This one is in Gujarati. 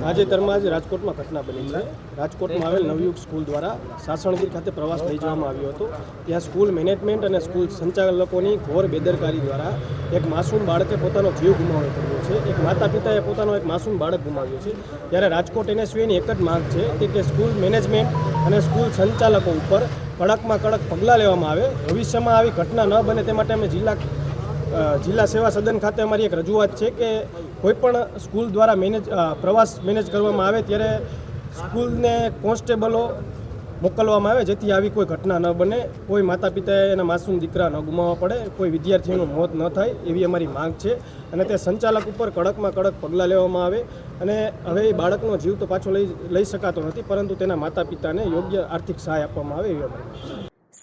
તાજેતરમાં જ રાજકોટમાં ઘટના બની છે. રાજકોટમાં આવેલ નવયુગ સ્કૂલ દ્વારા સાસણગીર ખાતે પ્રવાસ લઈ જવામાં આવ્યો હતો. ત્યાં સ્કૂલ મેનેજમેન્ટ અને સ્કૂલ સંચાલકોની ઘોર બેદરકારી દ્વારા એક માસૂમ બાળકે પોતાનો જીવ ગુમાવવો પડ્યો છે. એક માતા પિતાએ પોતાનો એક માસૂમ બાળક ગુમાવ્યો છે. ત્યારે રાજકોટ એનએસયુની એક જ માંગ છે કે સ્કૂલ મેનેજમેન્ટ અને સ્કૂલ સંચાલકો ઉપર કડકમાં કડક પગલાં લેવામાં આવે. ભવિષ્યમાં આવી ઘટના ન બને તે માટે અમે જિલ્લા જિલ્લા સેવા સદન ખાતે અમારી એક રજૂઆત છે કે કોઈપણ સ્કૂલ દ્વારા મેનેજ પ્રવાસ મેનેજ કરવામાં આવે ત્યારે સ્કૂલને કોન્સ્ટેબલો મોકલવામાં આવે જેથી આવી કોઈ ઘટના ન બને કોઈ માતા પિતાએ એના માસૂમ દીકરા ન ગુમાવવા પડે કોઈ વિદ્યાર્થીઓનું મોત ન થાય એવી અમારી માંગ છે અને તે સંચાલક ઉપર કડકમાં કડક પગલાં લેવામાં આવે અને હવે એ બાળકનો જીવ તો પાછો લઈ લઈ શકાતો નથી, પરંતુ તેના માતા પિતાને યોગ્ય આર્થિક સહાય આપવામાં આવે એવી અમારી.